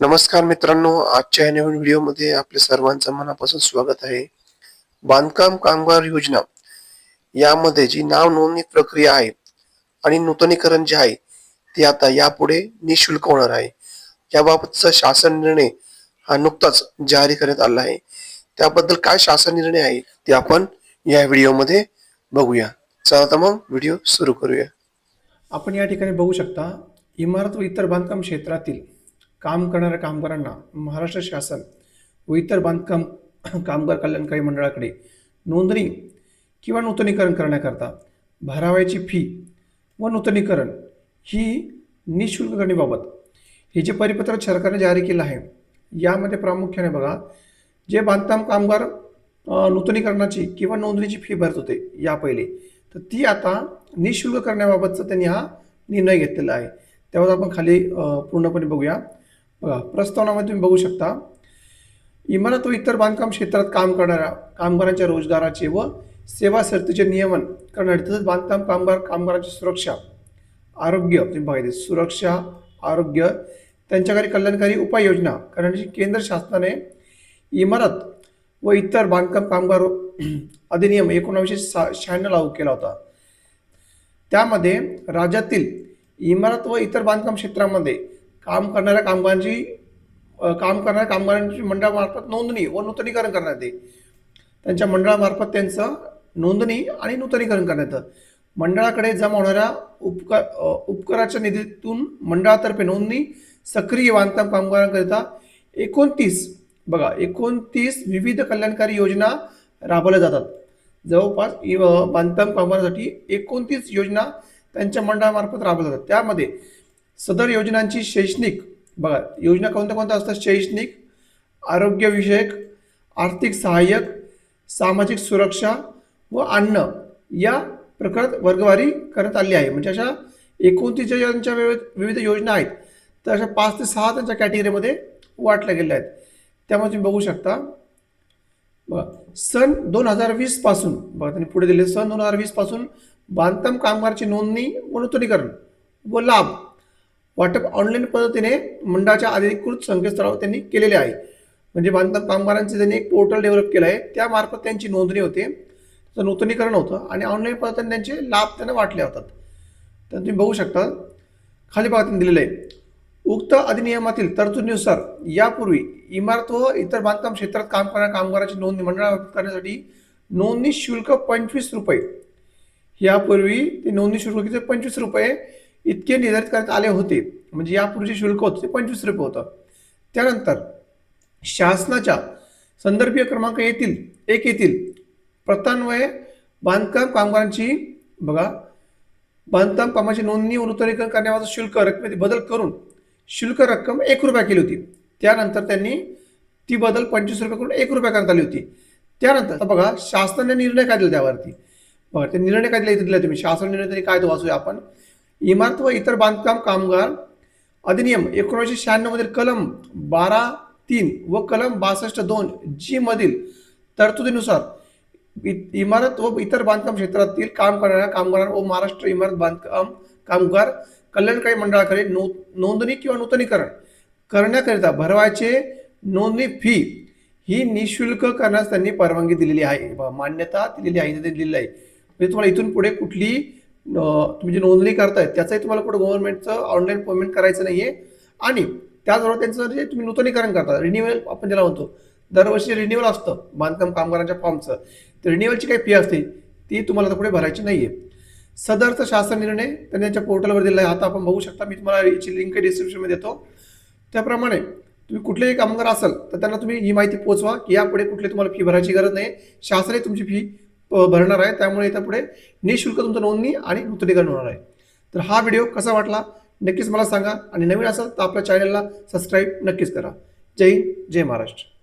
नमस्कार मित्रांनो आजच्या या नवीन व्हिडिओमध्ये आपल्या सर्वांचं मनापासून स्वागत आहे. बांधकाम कामगार योजना. यामध्ये जी नाव नोंदणी प्रक्रिया आहे आणि नूतनीकरण जे आहे ते आता यापुढे निशुल्क होणार आहे. याबाबतचा शासन निर्णय हा नुकताच जारी करण्यात आला आहे. त्याबद्दल काय शासन निर्णय आहे ते आपण या व्हिडिओमध्ये बघूया. चला तर मग व्हिडिओ सुरू करूया. आपण या ठिकाणी बघू शकता इमारत व इतर बांधकाम क्षेत्रातील काम करणाऱ्या कामगारांना महाराष्ट्र शासन व इतर बांधकाम कामगार कल्याणकारी मंडळाकडे नोंदणी किंवा नूतनीकरण करण्याकरता भरावयाची फी व नूतनीकरण ही निशुल्क करण्याबाबत हे जे परिपत्रक सरकारने जारी केलं आहे यामध्ये प्रामुख्याने बघा जे बांधकाम कामगार नूतनीकरणाची किंवा नोंदणीची फी भरत होते या पहिले तर ती आता निशुल्क करण्याबाबतचा त्यांनी हा निर्णय घेतलेला आहे. त्यावर आपण खाली पूर्णपणे बघूया. प्रस्तावनामध्ये तुम्ही बघू शकता इमारत व इतर बांधकाम क्षेत्रात काम करणाऱ्या कामगारांच्या रोजगाराचे व सेवा शर्तीचे नियमन करणारे तसंच बांधकाम कामगार कामगारांची सुरक्षा आरोग्य तुम्ही बघायचे सुरक्षा आरोग्य त्यांच्याकडे कल्याणकारी उपाययोजना करण्याची केंद्र शासनाने इमारत व इतर बांधकाम कामगार अधिनियम एकोणावीसशे सा शहाण्णव लागू केला होता. त्यामध्ये राज्यातील इमारत व इतर बांधकाम क्षेत्रामध्ये काम करणाऱ्या कामगारांची काम करणाऱ्या कामगारांची मंडळामार्फत नोंदणी व नूतनीकरण करण्यात येते. त्यांच्या मंडळामार्फत त्यांचं नोंदणी आणि नूतनीकरण करण्यात येतं. मंडळाकडे जमा होणाऱ्या उपकर उपकराच्या निधीतून मंडळातर्फे नोंदणी सक्रिय बांधकाम कामगारांकरिता एकोणतीस बघा एकोणतीस विविध कल्याणकारी योजना राबवल्या जातात. जवळपास बांधकाम कामगारांसाठी एकोणतीस योजना त्यांच्या मंडळामार्फत राबवल्या जातात. त्यामध्ये सदर योजनांची शैक्षणिक बघा योजना कोणत्या कोणत्या असतात? शैक्षणिक आरोग्यविषयक आर्थिक सहाय्यक सामाजिक सुरक्षा व अन्न या प्रकारात वर्गवारी करण्यात आली आहे. म्हणजे अशा एकोणतीस ज्यांच्या विविध विविध योजना आहेत. तर अशा पाच ते सहा त्यांच्या कॅटेगरीमध्ये वाटल्या गेल्या आहेत. त्यामुळे तुम्ही बघू शकता. बघा सन दोन हजार वीसपासून बघा त्यांनी पुढे दिले. सन दोन हजार वीसपासून बांधकाम कामगारची नोंदणी व नूतनीकरण व लाभ वाटप ऑनलाईन पद्धतीने मंडळाच्या अधिकृत संकेतस्थळावर त्यांनी केलेले आहे. म्हणजे बांधकाम कामगारांचे त्यांनी एक पोर्टल डेव्हलप केलं आहे. त्यामार्फत त्यांची नोंदणी होते. त्याचं नूतनीकरण होतं आणि ऑनलाईन पद्धतीने त्यांचे लाभ त्यांना वाटले होतात. तर तुम्ही बघू शकता खाली भागात दिलेलं आहे. उक्त अधिनियमातील तरतुदीनुसार यापूर्वी इमारत व इतर बांधकाम क्षेत्रात काम करणाऱ्या कामगारांची नोंदणी मंडळामार्फत करण्यासाठी नोंदणी शुल्क पंचवीस रुपये. यापूर्वी ते नोंदणी शुल्क किती? पंचवीस रुपये. इतके निर्धारित करण्यात आले होते. म्हणजे यापूर्वीचे शुल्क होतं ते पंचवीस रुपये होतं. त्यानंतर शासनाच्या संदर्भीय क्रमांक येतील एक येतील. प्रतान्वये बांधकाम कामगारांची बघा बांधकाम कामाची नोंदणी व नूतनीकरण करण्याबाबत शुल्क रकमेत बदल करून शुल्क रक्कम एक रुपया केली होती. त्यानंतर त्यांनी ती बदल पंचवीस रुपये करून एक रुपया करण्यात आली होती. त्यानंतर बघा शासनाने निर्णय काय दिला त्यावरती. बघा ते निर्णय काय दिला दिला तुम्ही. शासन निर्णय तरी काय वाचूया आपण. इमारत व इतर बांधकाम कामगार अधिनियम एकोणीसशे शहाण्णवमधील कलम बारा तीन व कलम बासष्ट दोन जी मधील तरतुदीनुसार इ- इमारत व इतर बांधकाम क्षेत्रातील काम करणाऱ्या कामगारांना व महाराष्ट्र इमारत बांधकाम कामगार कल्याणकारी मंडळाकडे नो नोंदणी किंवा नूतनीकरण करण्याकरिता भरवायचे नोंदणी फी ही निशुल्क करण्यास त्यांनी परवानगी दिलेली आहे. मान्यता दिलेली आहे दिलेली आहे. म्हणजे तुम्हाला इथून पुढे कुठली तुम्ही जी नोंदणी करताय त्याचाही तुम्हाला कुठं गव्हर्नमेंटचं ऑनलाईन पेमेंट करायचं नाहीये. आणि त्याचबरोबर त्यांचं जे तुम्ही नूतनीकरण करता रिन्युअल आपण ज्याला म्हणतो दरवर्षी रिन्युअल असतं बांधकाम कामगारांच्या फॉर्मचं तर रिन्युअलची काही फी असते ती तुम्हाला पुढे भरायची नाहीये. सदरचा शासन निर्णय त्यांनी त्यांच्या पोर्टलवर दिला आहे आता आपण बघू शकता मी तुम्हाला याची लिंक डिस्क्रिप्शनमध्ये देतो. त्याप्रमाणे तुम्ही कुठलेही कामगार असाल तर त्यांना तुम्ही ही माहिती पोहोचवा की यापुढे कुठली तुम्हाला फी भरायची गरज नाही शासनही तुमची फी भरणार आहे. त्यामुळे इथं पुढे निशुल्क तुमचं नोंदणी आणि नूतनीकरण होणार आहे. तर हा व्हिडिओ कसा वाटला नक्कीच मला सांगा. आणि नवीन असाल तर आपल्या चॅनलला सबस्क्राईब नक्कीच करा. जय हिंद जय महाराष्ट्र.